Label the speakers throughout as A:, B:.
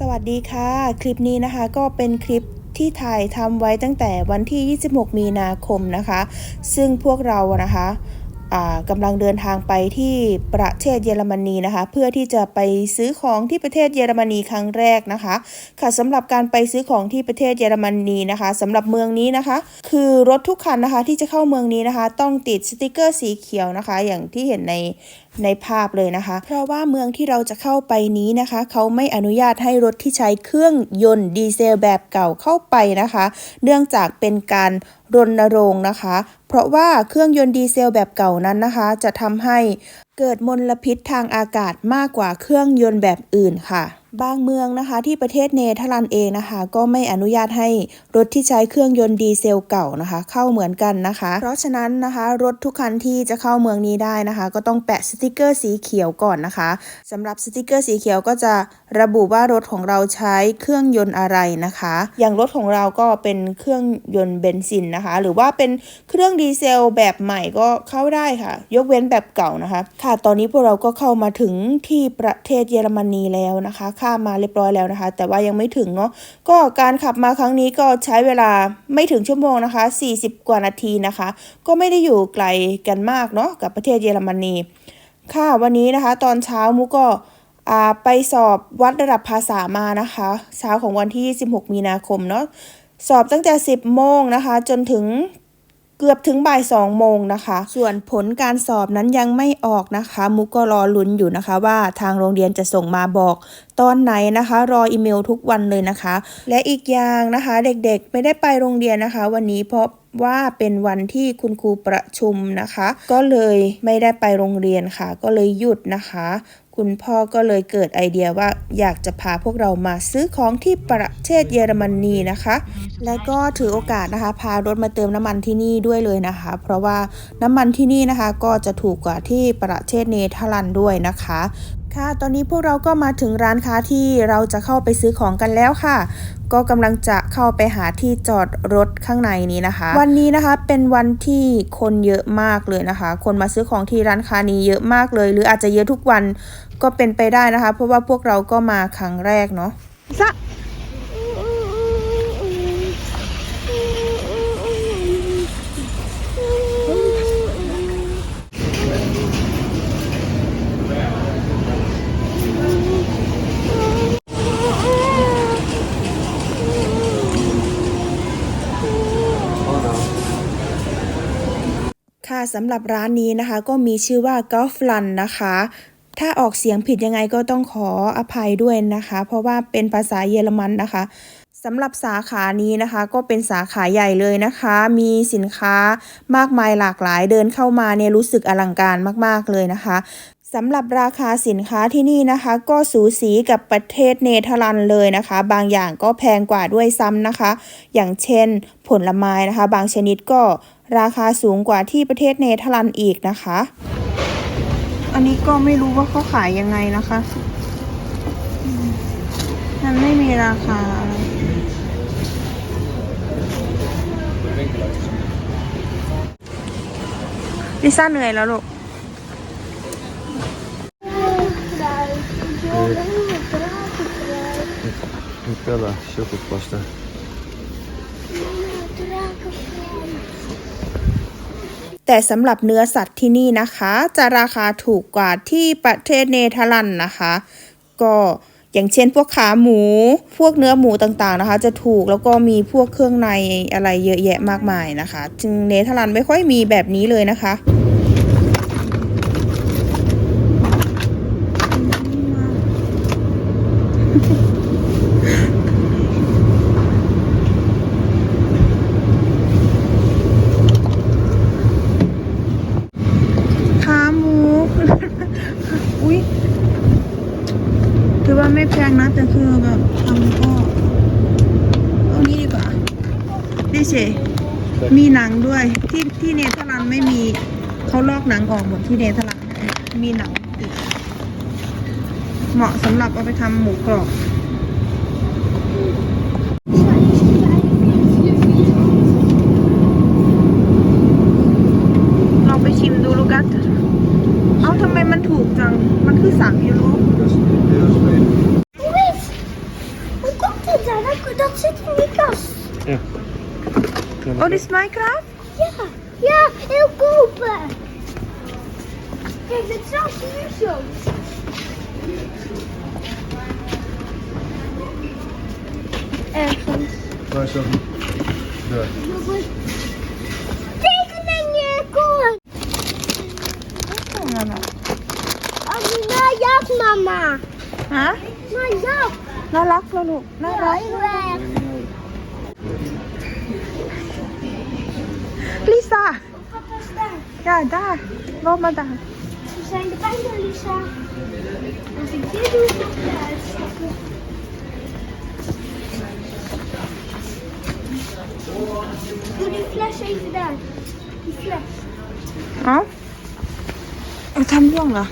A: สวัสดีค่ะ คลิปนี้นะคะก็เป็นคลิปที่ถ่ายทำไว้ตั้งแต่วันที่ 26 มีนาคมนะคะ ซึ่งพวกเรานะคะกำลังเดินทางไปที่ประเทศเยอรมนีนะคะ เพื่อที่จะไปซื้อของที่ประเทศเยอรมนีครั้งแรกนะคะ ค่ะสำหรับการไปซื้อของที่ประเทศเยอรมนีนะคะสำหรับเมืองนี้นะคะ คือรถทุกคันนะคะที่จะเข้าเมืองนี้นะคะ ต้องติดสติกเกอร์สีเขียวนะคะ อย่างที่เห็นใน ในภาพเลยนะคะ เพราะว่าเมืองที่เราจะเข้าไปนี้นะคะ เขาไม่อนุญาตให้รถที่ใช้เครื่องยนต์ดีเซลแบบเก่าเข้าไปนะคะ เนื่องจากเป็นการรณรงค์นะคะ เพราะว่าเครื่องยนต์ดีเซลแบบเก่านั้นนะคะ จะทำให้เกิดมลพิษทางอากาศมากกว่าเครื่องยนต์แบบอื่นค่ะ บางเมืองนะคะที่ประเทศเนเธอร์แลนด์เองนะคะ ก็ไม่อนุญาตให้รถที่ใช้เครื่องยนต์ดีเซลเก่านะคะ เข้าเหมือนกันนะคะ เพราะฉะนั้นนะคะ รถทุกคันที่จะเข้าเมืองนี้ได้นะคะ ก็ต้องแปะสติกเกอร์สีเขียวก่อนนะคะสำหรับสติกเกอร์สีเขียวก็จะระบุว่ารถของเราใช้เครื่องยนต์อะไรนะคะ อย่างรถของเราก็เป็นเครื่องยนต์เบนซินนะคะ หรือว่าเป็นเครื่องดีเซลแบบใหม่ก็เข้าได้ค่ะ ยกเว้นแบบเก่านะคะ ค่ะตอนนี้พวกเราก็เข้ามาถึงที่ประเทศเยอรมนีแล้วนะคะข้ามมาเรียบร้อยแล้วนะคะ แต่ว่ายังไม่ถึงเนาะก็การขับมาครั้งนี้ก็ใช้เวลาไม่ถึงชั่วโมงนะคะ 40 กว่านาทีนะคะ ก็ไม่ได้อยู่ไกลกันมากเนาะกับประเทศเยอรมนีค่ะวันนี้นะคะ ตอนเช้ามุกก็ไปสอบวัดระดับภาษามานะคะ เช้าของวันที่ 16 มีนาคมเนาะสอบตั้งแต่ 10 โมงนะคะ จนถึง เกือบถึงบ่าย2โมงนะคะ ส่วนผลการสอบนั้นยังไม่ออกนะคะ มุกก็รอลุ้นอยู่นะคะว่าทางโรงเรียนจะส่งมาบอกตอนไหนนะคะ รออีเมลทุกวันเลยนะคะ และอีกอย่างนะคะเด็กๆไม่ได้ไปโรงเรียนนะคะ วันนี้เพราะว่าเป็นวันที่คุณครูประชุมนะคะ ก็เลยไม่ได้ไปโรงเรียนค่ะ ก็เลยหยุดนะคะ คุณพ่อก็เลยเกิดไอเดียว่าอยากจะพาพวกเรามาซื้อของที่ประเทศเยอรมนีนะคะ และก็ถือโอกาสนะคะ พารถมาเติมน้ำมันที่นี่ด้วยเลยนะคะ เพราะว่าน้ำมันที่นี่นะคะก็จะถูกกว่าที่ประเทศเนเธอร์แลนด์ด้วยนะคะ ค่ะ ตอนนี้พวกเราก็มาถึงร้านค้าที่เราจะเข้าไปซื้อของกันแล้วค่ะ ก็กำลังจะเข้าไปหาที่จอดรถข้างในนี้นะคะ วันนี้นะคะเป็นวันที่คนเยอะมากเลยนะคะ คนมาซื้อของที่ร้านค้านี้เยอะมากเลย หรืออาจจะเยอะทุกวันก็เป็นไปได้นะคะ เพราะว่าพวกเราก็มาครั้งแรกเนาะ ค่ะสำหรับร้านนี้นะคะ ก็มีชื่อว่า g o l f l a n นะคะ ถ้าออกเสียงผิดยังไงก็ต้องขออภัยด้วยนะคะ เพราะว่าเป็นภาษาเยอรมันนะคะสำหรับสาขานี้นะคะก็เป็นสาขาใหญ่เลยนะคะ มีสินค้ามากมายหลากหลายเดินเข้ามาเนี่ยรู้สึกอลังการมาก ๆ เลยนะคะสำหรับราคาสินค้าที่นี่นะคะ ก็สูสีกับประเทศเนเธอร์แลนด์เลยนะคะ บางอย่างก็แพงกว่าด้วยซ้ำนะคะ อย่างเช่นผลไม้นะคะ บางชนิดก็ ราคาสูงกว่าที่ประเทศเนเธอร์แลนด์อีกนะคะ อันนี้ก็ไม่รู้ว่าเขาขายยังไงนะคะ มันไม่มีราคาลิซ่าเหนื่อยแล้วลูก
B: เกลือเชื่อขุดปอสเตอร์
A: แต่สำหรับเนื้อสัตว์ที่นี่นะคะ จะราคาถูกกว่าที่ประเทศเนเธอร์แลนด์นะคะ ก็อย่างเช่นพวกขาหมู พวกเนื้อหมูต่างๆนะคะ จะถูกแล้วก็มีพวกเครื่องในอะไรเยอะแยะมากมายนะคะ จึงเนเธอร์แลนด์ไม่ค่อยมีแบบนี้เลยนะคะ ขาหมู อุ้ยถือว่าไม่แพงนะ แต่คือแบบทำก็เอานี้ดีกว่า ดิเชมีหนังด้วยที่ที่เนเธอร์แลนด์ไม่มีเขาลอกหนังออกหมดที่เนเธอร์แลนด์มีหนังติดเหมาะสำหรับเอาไปทำหมูกรอบ Minecraft?
C: Ja, ja, heel kopen. Kijk, het is zelfs hier zo. Ergens.
B: Waar is dat? Daar.
C: Eh, kom! Mama? Oh, Amina, jak mama. Huh?
A: Maar jak. Nou, lak van op. Nou, อลูกน่ารัก
C: heel erg.
A: ลิซ่า
C: Papa is daar.
A: จ้าจ้าลงมาจ้า
C: We zijn er bijna, Lisa. Als ik dit doe, moet je uitstappen. Doe die fles even daar. Die fles.
A: เอ้าเอาทำร่วงเหรอ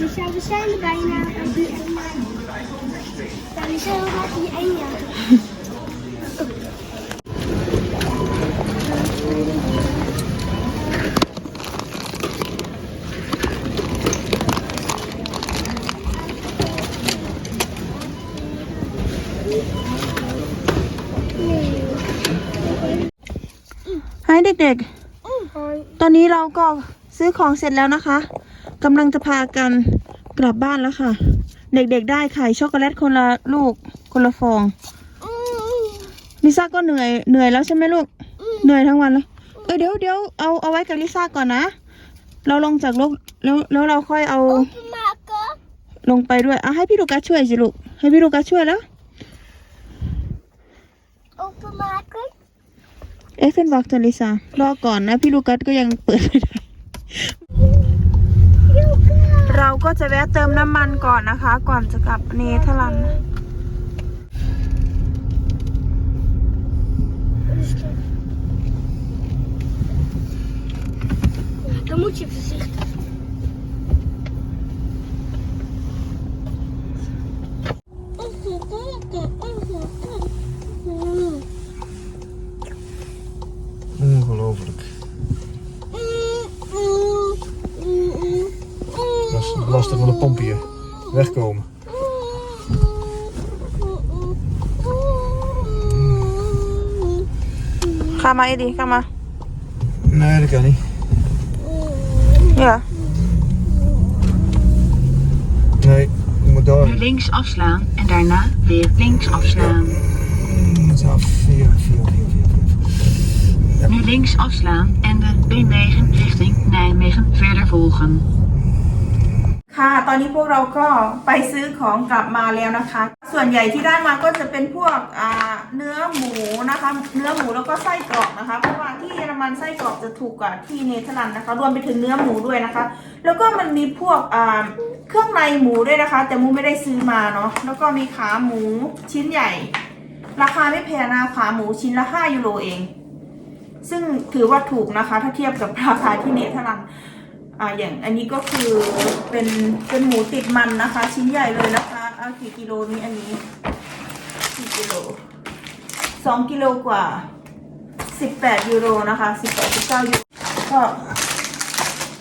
C: Lisa, we zijn er bijna. Als die Enya. Ja, Lisa, hoe gaat die Enya? Nee.
A: เด็ก
C: Oh,
A: ๆตอนนี้เราก็ซื้อของเสร็จแล้วนะคะกำลังจะพากันกลับบ้านแล้วค่ะ เด็กๆได้ไข่ช็อกโกแลตคนละลูกคนละฟองลิซ่าก็เหนื่อยเหนื่อยแล้วใช่ไหมลูก เหนื่อยทั้งวันแล้วเออเดี๋ยวเดี๋ยวเอาเอาไว้กับลิซ่าก่อนนะ เราลงจากรถแล้วแล้วเราค่อยเอา
C: Openmaken.
A: ลงไปด้วยอะให้พี่ลูกาช่วยสิลูกให้พี่ลูกาช่วยแล้ว
C: Openmaken.
A: เอ๊ะเฟนบอกเธอลิซ่ารอก่อนนะ พี่ลูกัสก็ยังเปิดไม่ได้ เราก็จะแวะเติมน้ำมันก่อนนะคะ ก่อนจะกลับเนเธอร์แลนด์
C: Dan moet je voorzichtig.
B: Ongelooflijk. Wegkomen.
A: Ga maar Eddie, ga maar
B: Nee, dat kan niet.
A: Ja
B: Nee, ik moet door.
D: Nu links afslaan en daarna weer links afslaan.
B: Mm, Het is af. Vier, vier, vier, vier, vier.
D: Nu links afslaan en de B9 richting Nijmegen verder volgen.
A: ค่ะ ตอนนี้พวกเราก็ไปซื้อของกลับมาแล้วนะคะ ส่วนใหญ่ที่ได้มาก็จะเป็นพวกเนื้อหมูนะคะ เนื้อหมูแล้วก็ไส้กรอกนะคะ เพราะว่าที่เยอรมันไส้กรอกจะถูกกว่าที่เนเธอร์แลนด์นะคะ รวมไปถึงเนื้อหมูด้วยนะคะ แล้วก็มันมีพวกเครื่องในหมูด้วยนะคะ แต่มูไม่ได้ซื้อมาเนาะ แล้วก็มีขาหมูชิ้นใหญ่ ราคาไม่แพงนะขาหมูชิ้นละ5ยูโรเอง ซึ่งถือว่าถูกนะคะ ถ้าเทียบกับราคาที่เนเธอร์แลนด์ อ่าอย่างอันนี้ก็คือเป็นเป็นหมูติดมันนะคะ ชิ้นใหญ่เลยนะคะเอากี่กิโลนี้อันนี้กี่กิโลสองกิโลกว่าสิบแปดยูโรนะคะสิบแปดสิบเก้ายูโรก็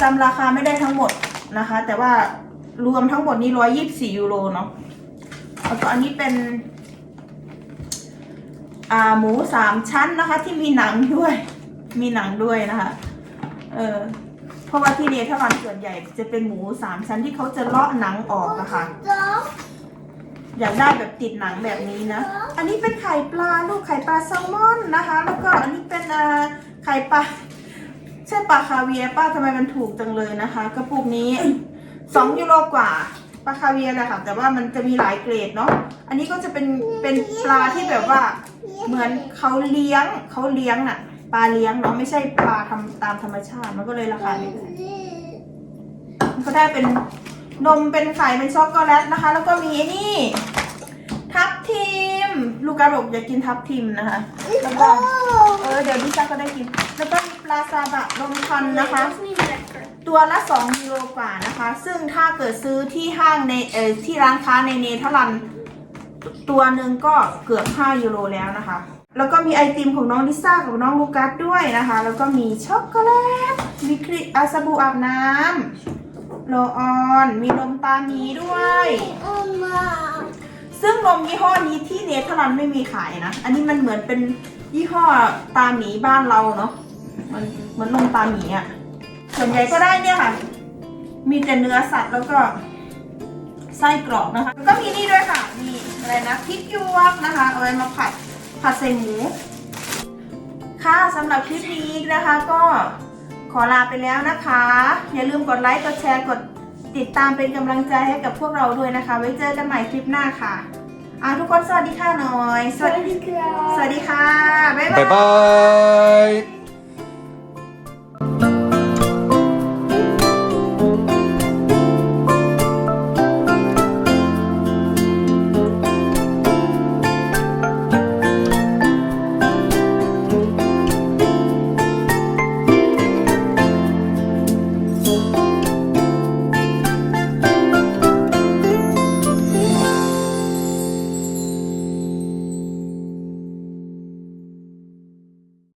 A: จำราคาไม่ได้ทั้งหมดนะคะ แต่ว่ารวมทั้งหมดนี้ร้อยยี่สิบสี่ยูโรเนาะแล้วก็อันนี้เป็นอ่าหมูสามชั้นนะคะ ที่มีหนังด้วย มีหนังด้วยนะคะ เออ เพราะว่าที่เนเธอร์แลนด์ส่วนใหญ่จะเป็นหมูสามชั้นที่เขาจะเลาะหนังออกนะคะ อยากได้แบบติดหนังแบบนี้นะ อันนี้เป็นไข่ปลาลูกไข่ปลาแซลมอนนะคะ แล้วก็อันนี้เป็นอ่าไข่ปลาใช่ปลาคาเวียป้าทำไมมันถูกจังเลยนะคะกระปุกนี้สองยูโรกว่าปลาคาเวียแหละค่ะแต่ว่ามันจะมีหลายเกรดเนาะอันนี้ก็จะเป็นเป็นปลาที่แบบว่า เหมือนเขาเลี้ยงเขาเลี้ยงน่ะ ปลาเลี้ยงเนาะไม่ใช่ปลาทำตามธรรมชาติมันก็เลยราคาไม่แพงก็ได้เป็นนมเป็นไข่เป็นช็อกโกแลตนะคะ แล้วก็มีนี่ ทับทิมลูกกาบอกอยากกินทับทิมนะคะแล้วก็เออเดี๋ยวดิฉันก็ได้กิน แล้วก็มีปลาซาบะนมควันนะคะ ตัวละ2ยูโรกว่านะคะ ซึ่งถ้าเกิดซื้อที่ห้างในเออที่ร้านค้าในเนเธอร์แลนด์ตัวหนึ่งก็เกือบ 5 ยูโรแล้วนะคะ แล้วก็มีไอติมของน้องลิซ่ากับน้องลูกัสด้วยนะคะ แล้วก็มีช็อกโกแลต มีครีอาสบูอาบน้ำโลออน มีนมตาหมีด้วย ซึ่งนมยี่ห้อนี้ที่เนเธอร์แลนด์ไม่มีขายนะ อันนี้มันเหมือนเป็นยี่ห้อตาหมีบ้านเราเนาะ มันเหมือนนมตาหมีอะ่ะ ส่วนใหญ่ก็ได้เนี่ยค่ะ มีแต่เนื้อสัตว์แล้วก็ไส้กรอบนะคะ แล้วก็มีนี่ด้วยค่ะ มีอะไรนะพริกยวกนะคะ เอาไว้มาผัด ผัดใส่หมู ค่ะสำหรับคลิปนี้นะคะก็ขอลาไปแล้วนะคะ อย่าลืมกดไลค์ กดแชร์ กดติดตามเป็นกำลังใจให้กับพวกเราด้วยนะคะ ไว้เจอกันใหม่คลิปหน้าค่ะอาทุกคนสวัสดีค่ะหน่อย สวัสดี
C: ค่ะ
A: สวัสดีค่ะ บ๊ายบาย